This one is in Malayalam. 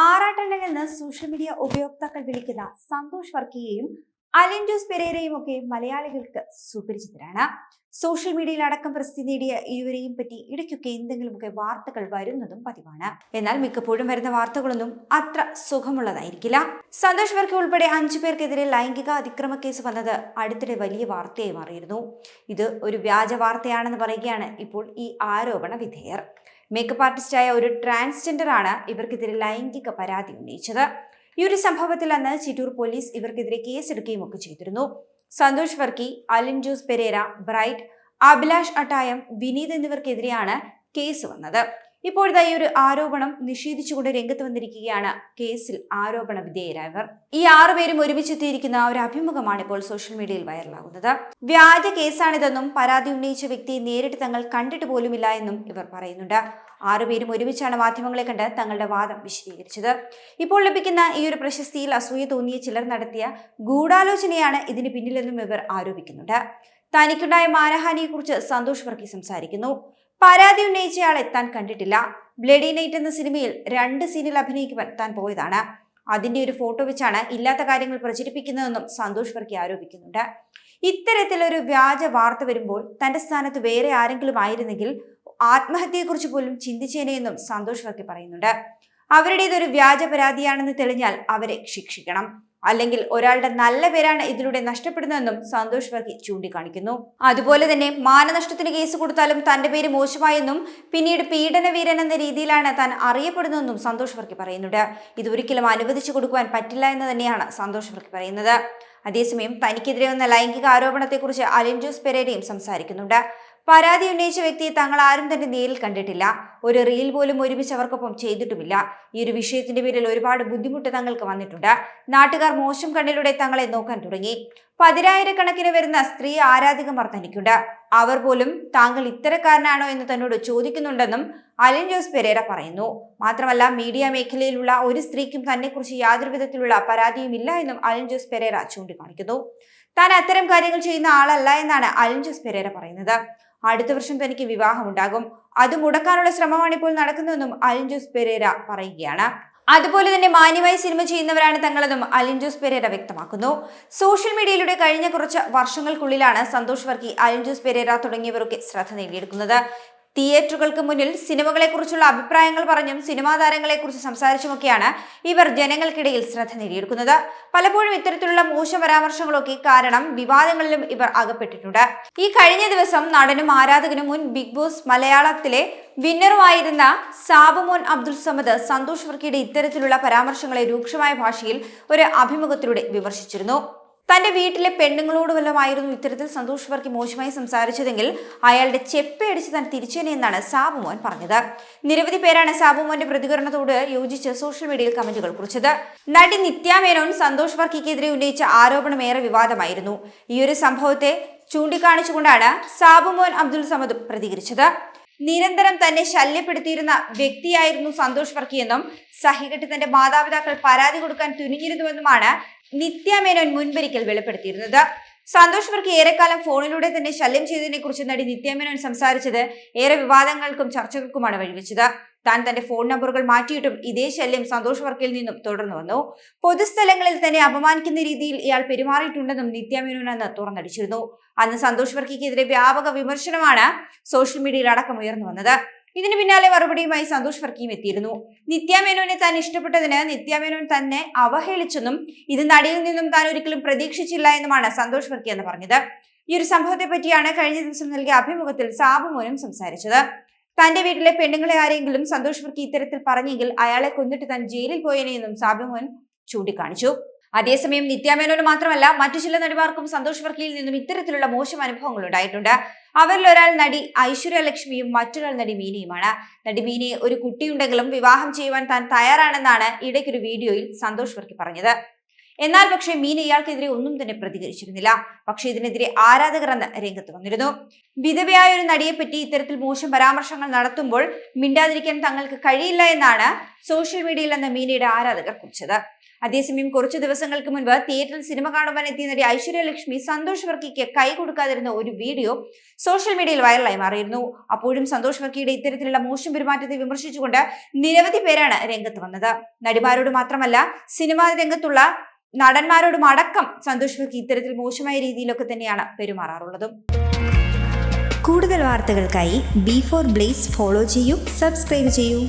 ആറാട്ടണ്ണൻ എന്ന് സോഷ്യൽ മീഡിയ ഉപയോക്താക്കൾ വിളിക്കുന്ന സന്തോഷ് വർക്കിയെയും അലിൻ ജോസ് പെരേരയും ഒക്കെ മലയാളികൾക്ക് സുപരിചിതരാണ്. സോഷ്യൽ മീഡിയയിൽ അടക്കം പ്രസിദ്ധി നേടിയ ഇരുവരെയും പറ്റി ഇടയ്ക്കൊക്കെ എന്തെങ്കിലുമൊക്കെ വാർത്തകൾ വരുന്നതും പതിവാണ്. എന്നാൽ മിക്കപ്പോഴും വരുന്ന വാർത്തകളൊന്നും അത്ര സുഖമുള്ളതായിരിക്കില്ല. സന്തോഷ് വർക്കി ഉൾപ്പെടെ അഞ്ചു പേർക്കെതിരെ ലൈംഗിക അതിക്രമ കേസ് വന്നത് അടുത്തിടെ വലിയ വാർത്തയായി മാറിയിരുന്നു. ഇത് ഒരു വ്യാജ വാർത്തയാണെന്ന് പറയുകയാണ് ഇപ്പോൾ ഈ ആരോപണ വിധേയർ. മേക്കപ്പ് ആർട്ടിസ്റ്റായ ഒരു ട്രാൻസ്ജെൻഡർ ആണ് ഇവർക്കെതിരെ ലൈംഗിക പരാതി ഉന്നയിച്ചത്. ഈ ഒരു സംഭവത്തിൽ അന്ന് ചിറ്റൂർ പോലീസ് ഇവർക്കെതിരെ കേസെടുക്കുകയും ഒക്കെ ചെയ്തിരുന്നു. സന്തോഷ് വർക്കി അലിൻ ജോസ് പെരേര ബ്രൈറ്റ് അഭിലാഷ് അട്ടായം വിനീത് എന്നിവർക്കെതിരെയാണ് കേസ് വന്നത്. ഇപ്പോഴത്തെ ഈ ഒരു ആരോപണം നിഷേധിച്ചുകൊണ്ട് രംഗത്ത് വന്നിരിക്കുകയാണ് കേസിൽ ആരോപണ വിധേയരായവർ. ഈ ആറുപേരും ഒരുമിച്ചെത്തിയിരിക്കുന്ന ഒരു അഭിമുഖമാണ് ഇപ്പോൾ സോഷ്യൽ മീഡിയയിൽ വൈറലാകുന്നത്. വ്യാജ കേസാണിതെന്നും പരാതി ഉന്നയിച്ച വ്യക്തിയെ നേരിട്ട് തങ്ങൾ കണ്ടിട്ട് പോലുമില്ല എന്നും ഇവർ പറയുന്നുണ്ട്. ആറുപേരും ഒരുമിച്ചാണ് മാധ്യമങ്ങളെ കണ്ട് തങ്ങളുടെ വാദം വിശദീകരിച്ചത്. ഇപ്പോൾ ലഭിക്കുന്ന ഈ ഒരു പ്രശസ്തിയിൽ അസൂയ തോന്നിയ ചിലർ നടത്തിയ ഗൂഢാലോചനയാണ് ഇതിന് പിന്നിലെന്നും ഇവർ ആരോപിക്കുന്നുണ്ട്. തനിക്കുണ്ടായ മാനഹാനിയെക്കുറിച്ച് സന്തോഷ് വർക്കി സംസാരിക്കുന്നു. പരാതി ഉന്നയിച്ചയാളെ താൻ കണ്ടിട്ടില്ല. ബ്ലഡി നൈറ്റ് എന്ന സിനിമയിൽ രണ്ട് സീനിൽ അഭിനയിക്കുവാൻ താൻ പോയതാണ്. അതിന്റെ ഒരു ഫോട്ടോ വെച്ചാണ് ഇല്ലാത്ത കാര്യങ്ങൾ പ്രചരിപ്പിക്കുന്നതെന്നും സന്തോഷ് വർക്കി ആരോപിക്കുന്നുണ്ട്. ഇത്തരത്തിലൊരു വ്യാജ വാർത്ത വരുമ്പോൾ തന്റെ സ്ഥാനത്ത് വേറെ ആരെങ്കിലും ആയിരുന്നെങ്കിൽ ആത്മഹത്യയെക്കുറിച്ച് പോലും ചിന്തിച്ചേനെയെന്നും സന്തോഷ് വർക്കി പറയുന്നുണ്ട്. അവരുടേതൊരു വ്യാജ പരാതിയാണെന്ന് തെളിഞ്ഞാൽ അവരെ ശിക്ഷിക്കണം. അല്ലെങ്കിൽ ഒരാളുടെ നല്ല പേരാണ് ഇതിലൂടെ നഷ്ടപ്പെടുന്നതെന്നും സന്തോഷ് വർക്കി ചൂണ്ടിക്കാണിക്കുന്നു. അതുപോലെ തന്നെ മാനനഷ്ടത്തിന് കേസ് കൊടുത്താലും തന്റെ പേര് മോശമായെന്നും പിന്നീട് പീഡനവീരൻ എന്ന രീതിയിലാണ് താൻ അറിയപ്പെടുന്നതെന്നും സന്തോഷ് വർക്കി പറയുന്നുണ്ട്. ഇതൊരിക്കലും അനുവദിച്ചു കൊടുക്കുവാൻ പറ്റില്ല എന്ന് തന്നെയാണ് സന്തോഷ് വർക്കി പറയുന്നത്. അതേസമയം തനിക്കെതിരെ വന്ന ലൈംഗിക ആരോപണത്തെക്കുറിച്ച് അലിൻ ജോസ് പെരേരയും സംസാരിക്കുന്നുണ്ട്. പരാതി ഉന്നയിച്ച വ്യക്തിയെ തങ്ങൾ ആരും തന്നെ നേരിൽ കണ്ടിട്ടില്ല. ഒരു റീൽ പോലും ഒരുമിച്ച് അവർക്കൊപ്പം ചെയ്തിട്ടുമില്ല. ഈ ഒരു വിഷയത്തിന്റെ പേരിൽ ഒരുപാട് ബുദ്ധിമുട്ട് തങ്ങൾക്ക് വന്നിട്ടുണ്ട്. നാട്ടുകാർ മോശം കണ്ണിലൂടെ തങ്ങളെ നോക്കാൻ തുടങ്ങി. പതിനായിരക്കണക്കിന് വരുന്ന സ്ത്രീ ആരാധികമാർ തനിക്കുണ്ട്. അവർ പോലും താങ്കൾ ഇത്തരക്കാരനാണോ എന്ന് തന്നോട് ചോദിക്കുന്നുണ്ടെന്നും അലിൻ ജോസ് പെരേര പറയുന്നു. മാത്രമല്ല മീഡിയ മേഖലയിലുള്ള ഒരു സ്ത്രീക്കും തന്നെക്കുറിച്ച് യാതൊരു വിധത്തിലുള്ള പരാതിയും ഇല്ല എന്നും അലിൻ ജോസ് പെരേര ചൂണ്ടിക്കാണിക്കുന്നു. താൻ അത്തരം കാര്യങ്ങൾ ചെയ്യുന്ന ആളല്ല എന്നാണ് അലിൻ ജോസ് പെരേര പറയുന്നത്. അടുത്ത വർഷം തനിക്ക് വിവാഹമുണ്ടാകും. അത് മുടക്കാനുള്ള ശ്രമമാണ് ഇപ്പോൾ നടക്കുന്നതെന്നും അലിൻ ജോസ് പെരേര പറയുകയാണ്. അതുപോലെ തന്നെ മാന്യമായി സിനിമ ചെയ്യുന്നവരാണ് തങ്ങളെന്നും അലിൻ ജോസ് പെരേര വ്യക്തമാക്കുന്നു. സോഷ്യൽ മീഡിയയിലൂടെ കഴിഞ്ഞ കുറച്ച് വർഷങ്ങൾക്കുള്ളിലാണ് സന്തോഷ് വർക്കി അലിൻ ജോസ് പെരേര തുടങ്ങിയവരൊക്കെ ശ്രദ്ധ നേടിയെടുക്കുന്നത്. തിയേറ്ററുകൾക്ക് മുന്നിൽ സിനിമകളെക്കുറിച്ചുള്ള അഭിപ്രായങ്ങൾ പറഞ്ഞും സിനിമാ താരങ്ങളെക്കുറിച്ച് സംസാരിച്ചുമൊക്കെയാണ് ഇവർ ജനങ്ങൾക്കിടയിൽ ശ്രദ്ധ നേടിയെടുക്കുന്നത്. പലപ്പോഴും ഇത്തരത്തിലുള്ള മോശം പരാമർശങ്ങളൊക്കെ കാരണം വിവാദങ്ങളിലും ഇവർ അകപ്പെട്ടിട്ടുണ്ട്. ഈ കഴിഞ്ഞ ദിവസം നടനും ആരാധകനും മുൻ ബിഗ് ബോസ് മലയാളത്തിലെ വിന്നറുമായിരുന്ന സാബുമോൻ അബ്ദുൾ സമദ് സന്തോഷ് വർക്കിയുടെ ഇത്തരത്തിലുള്ള പരാമർശങ്ങളെ രൂക്ഷമായ ഭാഷയിൽ ഒരു അഭിമുഖത്തിലൂടെ വിമർശിച്ചിരുന്നു. തന്റെ വീട്ടിലെ പെണ്ണുങ്ങളോട് വല്ലമായിരുന്നു ഇത്തരത്തിൽ സന്തോഷ് വർക്കി മോശമായി സംസാരിച്ചതെങ്കിൽ അയാളുടെ ചെപ്പയടിച്ച് താൻ തിരിച്ചേനെയെന്നാണ് സാബുമോൻ പറഞ്ഞത്. നിരവധി പേരാണ് സാബുമോന്റെ പ്രതികരണത്തോട് യോജിച്ച് സോഷ്യൽ മീഡിയയിൽ കമന്റുകൾ കുറിച്ചത്. നടി നിത്യ മേനോൻ സന്തോഷ് വർക്കിക്കെതിരെ ഉന്നയിച്ച ആരോപണം ഏറെ വിവാദമായിരുന്നു. ഈ ഒരു സംഭവത്തെ ചൂണ്ടിക്കാണിച്ചുകൊണ്ടാണ് സാബുമോൻ അബ്ദുൽ സമദ് പ്രതികരിച്ചത്. നിരന്തരം തന്നെ ശല്യപ്പെടുത്തിയിരുന്ന വ്യക്തിയായിരുന്നു സന്തോഷ് വർക്കിയെന്നും സഹികെട്ട് തന്റെ മാതാപിതാക്കൾ പരാതി കൊടുക്കാൻ തുനിഞ്ഞിരുന്നുവെന്നുമാണ് നിത്യ മേനോൻ മുൻപൊരിക്കൽ വെളിപ്പെടുത്തിയിരുന്നത്. സന്തോഷ് വർക്ക് ഏറെക്കാലം ഫോണിലൂടെ തന്നെ ശല്യം ചെയ്തതിനെ കുറിച്ച് നടി നിത്യാമേനോൻ സംസാരിച്ചത് ഏറെ വിവാദങ്ങൾക്കും ചർച്ചകൾക്കുമാണ് വഴിവെച്ചത്. താൻ തന്റെ ഫോൺ നമ്പറുകൾ മാറ്റിയിട്ടും ഇതേ ശല്യം സന്തോഷ് വർക്കിൽ നിന്നും തുടർന്നു വന്നു. പൊതുസ്ഥലങ്ങളിൽ തന്നെ അപമാനിക്കുന്ന രീതിയിൽ ഇയാൾ പെരുമാറിയിട്ടുണ്ടെന്നും നിത്യാമേനോൻ അന്ന് തുറന്നടിച്ചിരുന്നു. അന്ന് സന്തോഷ് വർക്കിക്കെതിരെ വ്യാപക വിമർശനമാണ് സോഷ്യൽ മീഡിയയിൽ അടക്കം ഉയർന്നു വന്നത്. ഇതിന് പിന്നാലെ മറുപടിയുമായി സന്തോഷ് വർക്കിയും എത്തിയിരുന്നു. നിത്യാമേനോനെ താൻ ഇഷ്ടപ്പെട്ടതിന് നിത്യാമേനോൻ തന്നെ അവഹേളിച്ചെന്നും ഇത് നടിയിൽ നിന്നും താൻ ഒരിക്കലും പ്രതീക്ഷിച്ചില്ല എന്നുമാണ് സന്തോഷ് വർക്കി എന്ന് പറഞ്ഞത്. ഈ ഒരു സംഭവത്തെ പറ്റിയാണ് കഴിഞ്ഞ ദിവസം നൽകിയ അഭിമുഖത്തിൽ സാബുമോനും സംസാരിച്ചത്. തന്റെ വീട്ടിലെ പെണ്ണുങ്ങളെ ആരെങ്കിലും സന്തോഷ് വർക്കി ഇത്തരത്തിൽ പറഞ്ഞെങ്കിൽ അയാളെ കൊന്നിട്ട് താൻ ജയിലിൽ പോയേനെയെന്നും സാബുമോൻ ചൂണ്ടിക്കാണിച്ചു. അതേസമയം നിത്യാമേനോന് മാത്രമല്ല മറ്റു ചില നടിമാർക്കും സന്തോഷ് വർക്കിയിൽ നിന്നും ഇത്തരത്തിലുള്ള മോശം അനുഭവങ്ങൾ ഉണ്ടായിട്ടുണ്ട്. അവരിൽ ഒരാൾ നടി ഐശ്വര്യ ലക്ഷ്മിയും മറ്റൊരാൾ നടി മീനയുമാണ്. നടി മീനയെ ഒരു കുട്ടിയുണ്ടെങ്കിലും വിവാഹം ചെയ്യുവാൻ താൻ തയ്യാറാണെന്നാണ് ഇടയ്ക്കൊരു വീഡിയോയിൽ സന്തോഷ് വർക്കി പറഞ്ഞത്. എന്നാൽ പക്ഷേ മീന ഇയാൾക്കെതിരെ ഒന്നും തന്നെ പ്രതികരിച്ചിരുന്നില്ല. പക്ഷെ ഇതിനെതിരെ ആരാധകർ എന്ന രംഗത്ത് വന്നിരുന്നു. വിധവയായ ഒരു നടിയെ പറ്റി ഇത്തരത്തിൽ മോശം പരാമർശങ്ങൾ നടത്തുമ്പോൾ മിണ്ടാതിരിക്കാൻ തങ്ങൾക്ക് കഴിയില്ല എന്നാണ് സോഷ്യൽ മീഡിയയിൽ എന്ന മീനയുടെ ആരാധകർ കുറിച്ചത്. അതേസമയം കുറച്ചു ദിവസങ്ങൾക്ക് മുൻപ് തിയേറ്ററിൽ സിനിമ കാണുവാൻ എത്തിയ നടി ഐശ്വര്യലക്ഷ്മി സന്തോഷ് വർക്കിക്ക് കൈ കൊടുക്കാതിരുന്ന ഒരു വീഡിയോ സോഷ്യൽ മീഡിയയിൽ വൈറലായി മാറിയിരുന്നു. അപ്പോഴും സന്തോഷ് വർക്കിയുടെ ഇത്തരത്തിലുള്ള മോശം പെരുമാറ്റത്തെ വിമർശിച്ചുകൊണ്ട് നിരവധി പേരാണ് രംഗത്ത് വന്നത്. നടിമാരോട് മാത്രമല്ല സിനിമാ രംഗത്തുള്ള നടന്മാരോടും അടക്കം സന്തോഷ് വർക്കി ഇത്തരത്തിൽ മോശമായ രീതിയിലൊക്കെ തന്നെയാണ് പെരുമാറാറുള്ളതും. കൂടുതൽ വാർത്തകൾക്കായി ബി ഫോർ ബ്ലേസ് ഫോളോ ചെയ്യൂ സബ്സ്ക്രൈബ് ചെയ്യൂ.